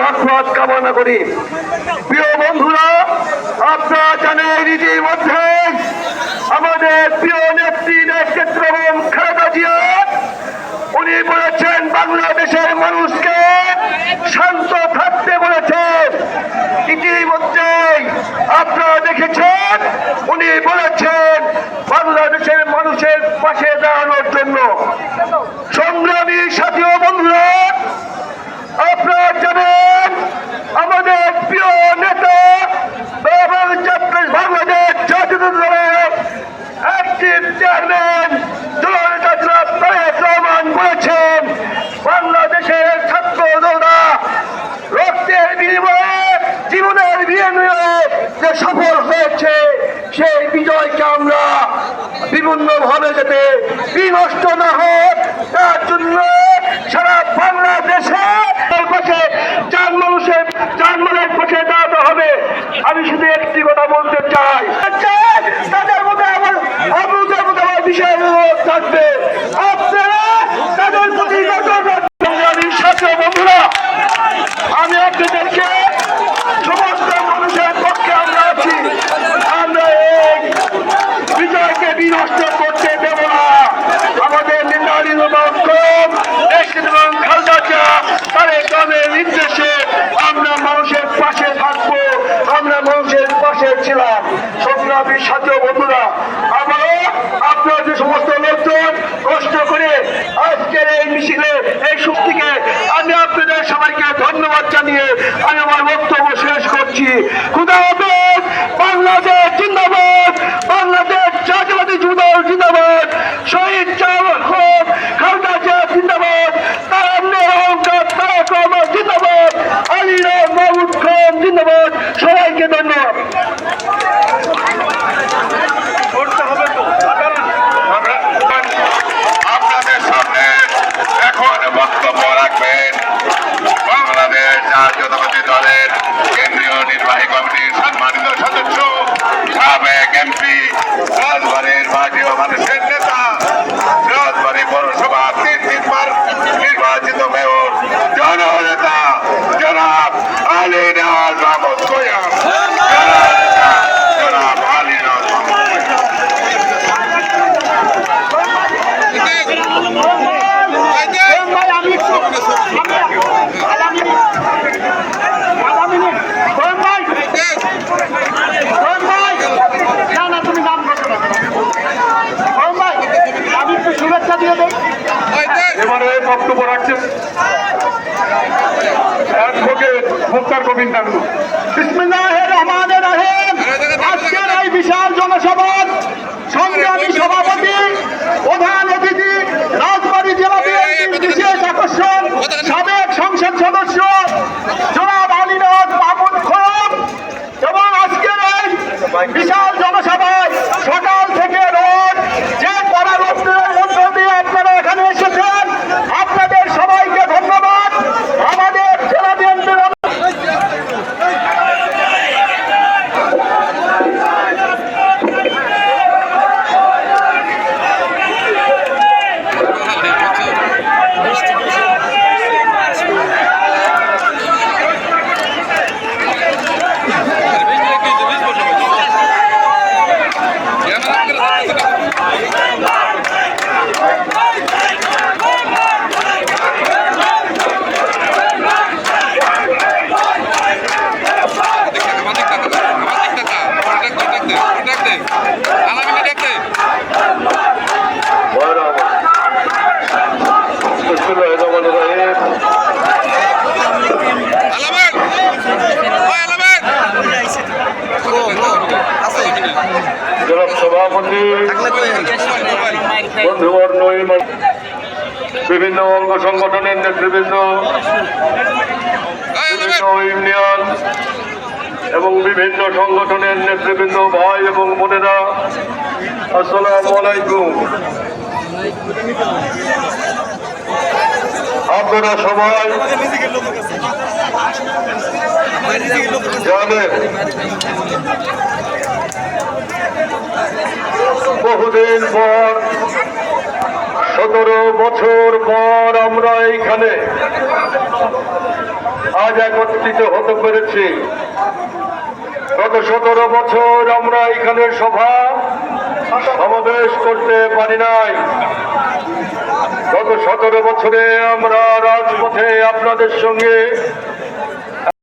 মাফরাত কামনা করি। প্রিয় বন্ধুরা, আপনারা জানেন ইতিমধ্যে আমাদের প্রিয় নেত্রী নেতৃত্ব খালেদা জিয়া, উনি বলেছেন, বাংলাদেশের মানুষকে শান্ত থাকতে বলেছেন ইতিমধ্যেই আপনারা দেখেছেন, উনি বলেছেন, বাংলাদেশের মানুষের পাশে দাঁড়ানোর জন্য। সংগ্রামী সাথী ও বন্ধুরা বিভিন্ন ভাবে যাতে বিনষ্ট না হোক তার জন্য সারা বাংলাদেশে আমি শুধু একটি কথা বলতে চাই। তাদের মধ্যে আমার, আপনাদের থাকবে। তাদের আমি আপনাদেরকে সমস্ত মানুষের পক্ষে আমরা আছি আমরা এই বিজয়কে বিনষ্ট করতে দেব না আমাদের নির্ধারিত লক্ষ্যম এবং খালদাচা তাদের গ্রামের নির্দেশে আমরা মানুষের পাশে থাকব আমরা মানুষের পাশে ছিলাম সংগ্রামী সাথী বন্ধুরা আবারও আপনারা যে সমস্ত লোকজন কষ্ট করে আজকের এই মিছিলে এই শক্তিকে আমি আপনাদের সবাইকে ধন্যবাদ জানিয়ে আমি আমার বক্তব্য শেষ করছি। খুদা বাংলাদেশ মুক্তার গোবিন্দাঙ্গ রহমানির রহিম আজকের এই বিশাল জনসভার সংগ্রামী সভাপতি প্রধান অতিথি রাজবাড়ী জেলা বিএনপির বিশেষ আকর্ষণ সাবেক সংসদ সদস্য জনাব আলীনাথ মাহমুদ খান এবং আজকের এই বিশাল জনসভায় সকাল থেকে রোড যে কড়া রোদ্রের মধ্য দিয়ে আপনারা এখানে এসেছেন আপনাদের সবাইকে ধন্যবাদ আমাদের জেলা বিএনপির জনাব সভাপতি বন্ধুবর্ণ এবং বিভিন্ন অঙ্গ সংগঠনের নেতৃবৃন্দ বিভিন্ন ইউনিয়ন এবং বিভিন্ন সংগঠনের নেতৃবৃন্দ ভাই এবং বোনেরা আসসালাম আলাইকুম। আপনারা সবাই জানেন বহুদিন পর সতেরো বছর পর আমরা এইখানে আজ একত্রিত হতে পেরেছি। গত সতেরো বছর আমরা এখানে সভা সমাবেশ করতে পারি নাই। গত সতেরো বছরে আমরা রাজপথে আপনাদের সঙ্গে